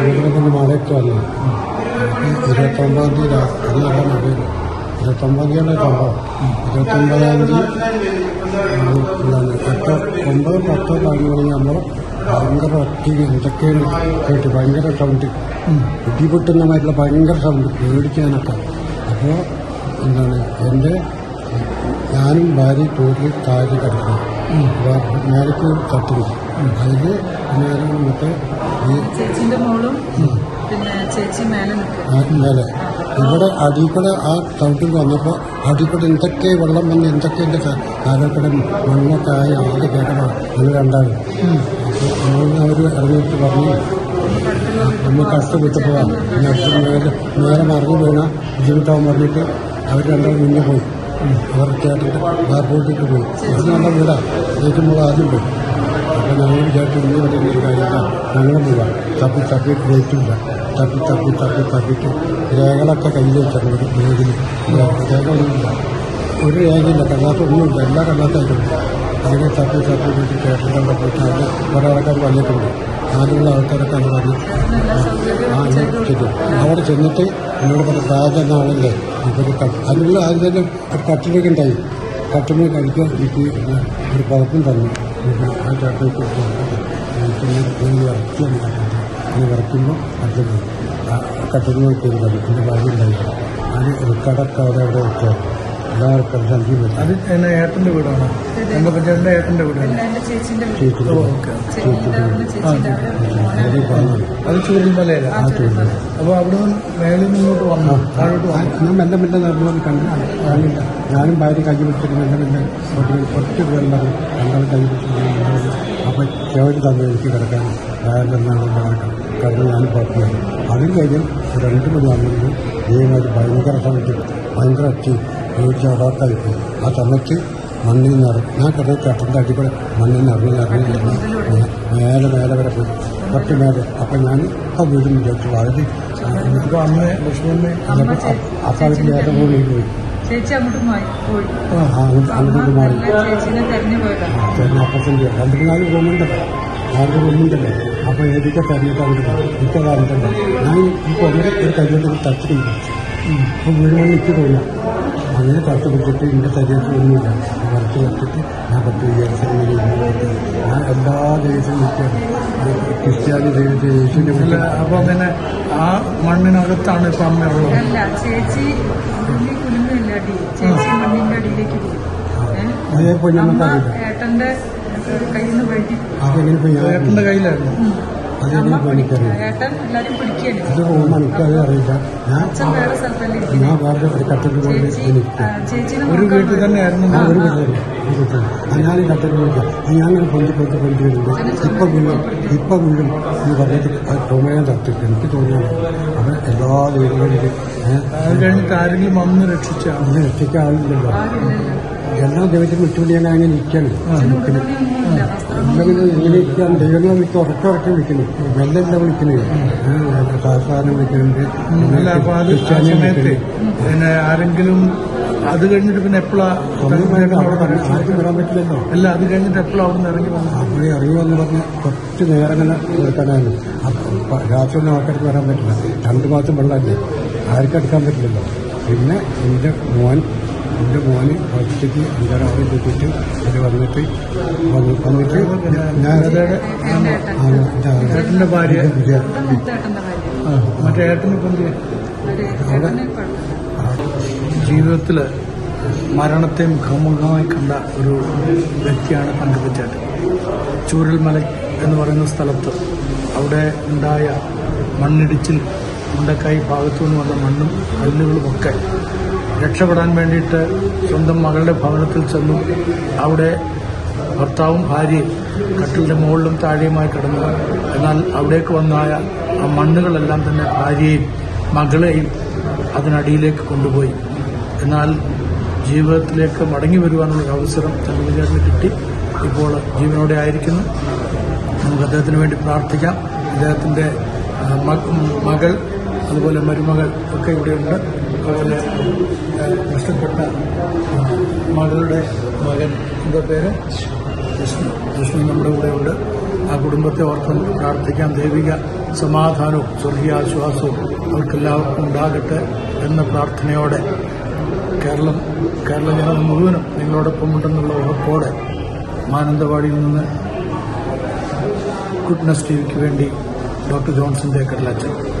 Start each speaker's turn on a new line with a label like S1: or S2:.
S1: മഴയ്ക്ക് വന്നു ഇരുപത്തൊമ്പതാം തീയതി രാ- അത് നല്ല മഴയാണ് ഇരുപത്തൊമ്പതാം തീയതിയാണ് സംഭവം. ഇരുപത്തൊമ്പതാം തീയതി പത്ത് ഒമ്പത് പത്ത് പതിനൊന്ന് നമ്മൾ ഭയങ്കര ഒറ്റ എന്തൊക്കെയാണ് കേട്ട് ഭയങ്കര സൗണ്ട് ഇടിപൊട്ടുന്നതായിട്ടുള്ള ഭയങ്കര സൗണ്ട് പേടിക്കാനൊക്കെ. അപ്പോൾ എന്താണ്? എന്റെ ഞാനും ഭാര്യ ടൂറിൽ താഴെ കിടക്കണം മേലേക്ക് തട്ടുന്നു അതിൽ എന്നാലും ഈ
S2: മേലെ
S1: ഇവിടെ അടിക്കൂടെ ആ സൗണ്ടിൽ വന്നപ്പോൾ അടിക്കൂടെ എന്തൊക്കെ വെള്ളം വന്ന് എന്തൊക്കെ എന്റെ കാലക്കൂടെ മണ്ണൊക്കെ ആയി ആൾ ഞങ്ങൾ രണ്ടാളും. അപ്പോൾ അങ്ങനെ അവർ ഇറങ്ങിയിട്ട് പറഞ്ഞു നമ്മൾ കഷ്ടപ്പെട്ട് പോവാം. നേരെ മറിഞ്ഞു പോണ ബുദ്ധിമുട്ടാവും പറഞ്ഞിട്ട് അവർ രണ്ടാളും മുന്നേ പോയി. അവർ ചേട്ടന്റെ പോയി അത് നല്ല വീടാണ് ഏറ്റവും മോൾ ആദ്യം പോയി അപ്പോൾ ഞങ്ങൾ വിചാരിച്ചു ഇനി ഇവിടെ ഒരു കാര്യമില്ല ഞങ്ങളും പോവാം തപ്പി തപ്പി പോയിട്ടില്ല തപ്പി തപ്പി തപ്പി തപ്പിട്ട് രേഖകളൊക്കെ കയ്യിൽ വെച്ചിട്ടുണ്ട് ഒരു ബാഗിൽ രേഖകളൊന്നുമില്ല ഒരു രേഖയില്ല കള്ളാത്തൊന്നുമില്ല എല്ലാ കണ്ണാത്തായിട്ടുണ്ട് അതിനെ തപ്പി തപ്പി പോയിട്ട് ചേട്ടന്റെ പോയിട്ട് അവിടെ കുറേ ആൾക്കാർ വന്നിട്ടുണ്ട് ആദ്യമുള്ള ആൾക്കാരൊക്കെ അത് പറഞ്ഞു ആ ചെയ്തു അവിടെ ചെന്നിട്ട് എന്നോട് പറഞ്ഞു എന്ന കട്ട് അതിനുള്ള ആദ്യം തന്നെ ഒരു ഉണ്ടായി. കട്ടിന് കഴിക്കാൻ എനിക്ക് ഒരു കുഴപ്പം തന്നു. ആ ചേട്ടനെ പിന്നെ വരയ്ക്കുകയാണ് കട്ടത് അങ്ങനെ വരയ്ക്കുമ്പോൾ കട്ടിന് കട്ടിന് പോയി കടി എന്റെ ഭാര്യ ഉണ്ടായിരുന്നു അത് റിക്കാർഡൊക്കെ അവിടെ അവിടെ വെച്ചാൽ എല്ലാ റിക്കാർഡ് സംഖ്യയും വെച്ചു
S3: അത്. എന്നെ ഏട്ടന്റെ വീടാണ്. ഏട്ടന്റെ അത് അപ്പൊ അവിടെ മേളിൽ നിന്നോട്ട് വന്നു. താഴോട്ട് വന്നു.
S1: ഞാൻ മെല്ലെ മെല്ലെ നടന്നു കണ്ടു. കാണില്ല ഞാനും ഭാര്യ കൈ വെച്ചിട്ട് മെല്ലെ കുറച്ച് വെള്ളം രണ്ടാൾ കൈ വെച്ചിട്ട് അപ്പൊ ചേവര് തന്നെ എനിക്ക് കിടക്കാൻ. കിടക്കാൻ കിടന്ന് ഞാൻ പുറത്തുപോയി അതിന് കഴിഞ്ഞ് രണ്ടു രണ്ട് മണി ആകുമ്പോൾ ദൈവമായിട്ട് ഭയങ്കര സമയത്ത് ഭയങ്കര ഒച്ച പേടിച്ച് അടോട്ടായി പോയി ആ സമയത്ത് മണ്ണിൽ ഇറങ്ങി ഞാൻ കിടന്ന് ചട്ടന്റെ അടിപൊളി മണ്ണിൽ നിന്ന് ഇറങ്ങി ഇറങ്ങി മേലെ മേലെ വരെ പോയി പട്ടി മേലെ അപ്പം ഞാൻ ആ വീടും വിചാരിച്ചു
S3: വളരെ അന്ന് ലക്ഷ്മണനെ
S1: അപ്പം അവർ നേരെ കൂടി പോയി
S2: അങ്ങോട്ട് പോയി
S1: അങ്ങോട്ട് അങ്ങോട്ട് മാറി അപ്പത്തിന്റെ രണ്ട് നാല് റൂമുണ്ടല്ലോ ഏതൊക്കെ തെരഞ്ഞിട്ട് എനിക്കത് അറിഞ്ഞിട്ടുണ്ട് ഞാൻ കൊണ്ടു ഒരു കല്യാണത്തിൽ തച്ചിട്ടുണ്ട് അപ്പോൾ വീഴുമ്പോൾ എനിക്ക് തോന്നുന്നു അങ്ങനെ കഷ്ടപ്പെട്ടിട്ട് എന്റെ ശരീരത്തിൽ ഒന്നുമില്ല. വരച്ച് വെച്ചിട്ട് ഞാൻ പത്ത് വിചാരിച്ചു ഞാൻ എല്ലാ ദിവസവും നിൽക്കുകയാണ്. ക്രിസ്ത്യാനി ദൈവത്തെ
S3: യേശുവിന്റെ അപ്പോൾ പിന്നെ ആ മണ്ണിനകത്താണ് ഇപ്പം
S2: അമ്മയുള്ളത് ചേച്ചി കുലുങ്ങില്ല ചേച്ചി മണ്ണിന്റെ അടിയിലേക്ക് പോയി?
S1: അതേപോലെ നമുക്കറിയില്ല.
S2: ഏട്ടന്റെ കയ്യിൽ നിന്ന് വഴി
S3: ഏട്ടന്റെ കയ്യിലായിരുന്നു.
S2: ഏട്ടൻ എല്ലാരും
S1: എനിക്കത് അറിയില്ല. ഞാൻ
S2: അച്ഛൻ വേറെ സ്ഥലത്തല്ലേ
S1: ഞാൻ വേറെ ഒരു കട്ടിൽ കൊണ്ട്
S2: ചേച്ചി
S3: ഒരു വീട്ടിൽ തന്നെയായിരുന്നു
S1: ഒരു വീട്ടിൽ ഞാൻ വിളിക്കാം ഞാൻ അങ്ങനെ പൊന്തി പൊന്തി പൊന്തി വരുന്നുണ്ട് ഇപ്പൊ വീണ്ടും ഇപ്പൊ വീണ്ടും എന്ന് പറഞ്ഞിട്ട് ചുമയാൻ തട്ടിട്ട് എനിക്ക് തോന്നിയാണ് അത് എല്ലാ വീടുകളിലും
S3: അത് കഴിഞ്ഞിട്ട് ആരെങ്കിലും വന്ന് രക്ഷിച്ചാണ്
S1: ഇത് രക്ഷിക്കാൻ ആളില്ലല്ലോ. എല്ലാ ദൈവത്തിന് വിട്ടുപിടി ഞാൻ അങ്ങനെ ഇരിക്കണം
S2: ഉടനെയൊന്നുമില്ല വസ്ത്രം
S1: എന്തെങ്കിലും എങ്ങനെ ഇരിക്കാൻ ദൈവങ്ങളെ വിളിച്ച് ഉറക്കുറക്കി വിളിക്കുന്നു വെല്ലല്ല വിളിക്കുന്നത് സാധാരണ വിളിക്കുന്നുണ്ട്
S3: പിന്നെ ആരെങ്കിലും അത് കഴിഞ്ഞിട്ട് പിന്നെ എപ്പോഴാ
S1: സമയമായിട്ട് അവിടെ പറഞ്ഞു ആർക്കും വരാൻ പറ്റില്ലല്ലോ.
S3: അല്ല അത് കഴിഞ്ഞിട്ട് എപ്പോഴാ അവിടെ നിന്ന് ഇറങ്ങി വന്നത്?
S1: അവിടെ ഇറങ്ങുമെന്ന് പറഞ്ഞ് കുറച്ച് നേരം ഇങ്ങനെ അപ്പം രാത്രിയൊന്നും ആൾക്കാർക്ക് വരാൻ പറ്റില്ല. രണ്ട് മാസം വെള്ളമല്ലേ? ആർക്കും എടുക്കാൻ പറ്റില്ലല്ലോ. പിന്നെ എന്റെ മോൻ എന്റെ മോന് ഹോസ്പിറ്റലിൽ അഞ്ചാറ് ആറ് കൂട്ടിയിട്ട് അവർ വന്നിട്ട് വന്ന് വന്നിട്ട്
S3: ഏട്ടന്റെ ഭാര്യ. മറ്റേ ഏട്ടന്
S2: കുഴപ്പം
S3: ജീവിതത്തിൽ മരണത്തെ മുഖാമുഖമായി കണ്ട ഒരു വ്യക്തിയാണ് പങ്കജച്ചേട്ടൻ ചൂരൽമല എന്ന് പറയുന്ന സ്ഥലത്ത് അവിടെ ഉണ്ടായ മണ്ണിടിച്ചിൽ മുണ്ടക്കായി ഭാഗത്തു നിന്ന് വന്ന മണ്ണും കല്ലുകളുമൊക്കെ രക്ഷപ്പെടാൻ വേണ്ടിയിട്ട് സ്വന്തം മകളുടെ ഭവനത്തിൽ ചെന്നു അവിടെ ഭർത്താവും ഭാര്യയും കട്ടിലിന്റെ മുകളിലും താഴെയുമായി കിടന്നു. എന്നാൽ അവിടേക്ക് വന്നായ ആ മണ്ണുകളെല്ലാം തന്നെ ഭാര്യയും മകളെയും അതിനടിയിലേക്ക് കൊണ്ടുപോയി. എന്നാൽ ജീവിതത്തിലേക്ക് മടങ്ങി വരുവാനുള്ള അവസരം ചന്ദ്രചേട്ടന് കിട്ടി. ഇപ്പോൾ ജീവനോടെ ആയിരിക്കുന്നു. നമുക്ക് അദ്ദേഹത്തിന് വേണ്ടി പ്രാർത്ഥിക്കാം. മക- മകൾ അതുപോലെ മരുമകൾ ഒക്കെ ഇവിടെയുണ്ട്. അതുപോലെ നഷ്ടപ്പെട്ട മകളുടെ മകൻ. എന്താ പേര്? വിഷ്ണു. നമ്മുടെ കൂടെ ഉണ്ട്. ആ കുടുംബത്തെ ഓർത്ത് പ്രാർത്ഥിക്കാൻ പ്രാർത്ഥിക്കാം. ദൈവിക സമാധാനവും സ്വർഗീയ ആശ്വാസവും അവർക്കെല്ലാവർക്കും ഉണ്ടാകട്ടെ എന്ന പ്രാർത്ഥനയോടെ കേരളം കേരള ജനത മുഴുവനും നിങ്ങളോടൊപ്പം ഉണ്ടെന്നുള്ള ഉറപ്പോടെ മാനന്തവാടിയിൽ നിന്ന് ഗുഡ്നസ് ടി വിക്ക് വേണ്ടി ഡോക്ടർ ജോൺസൺ തേക്കറിലച്ചൻ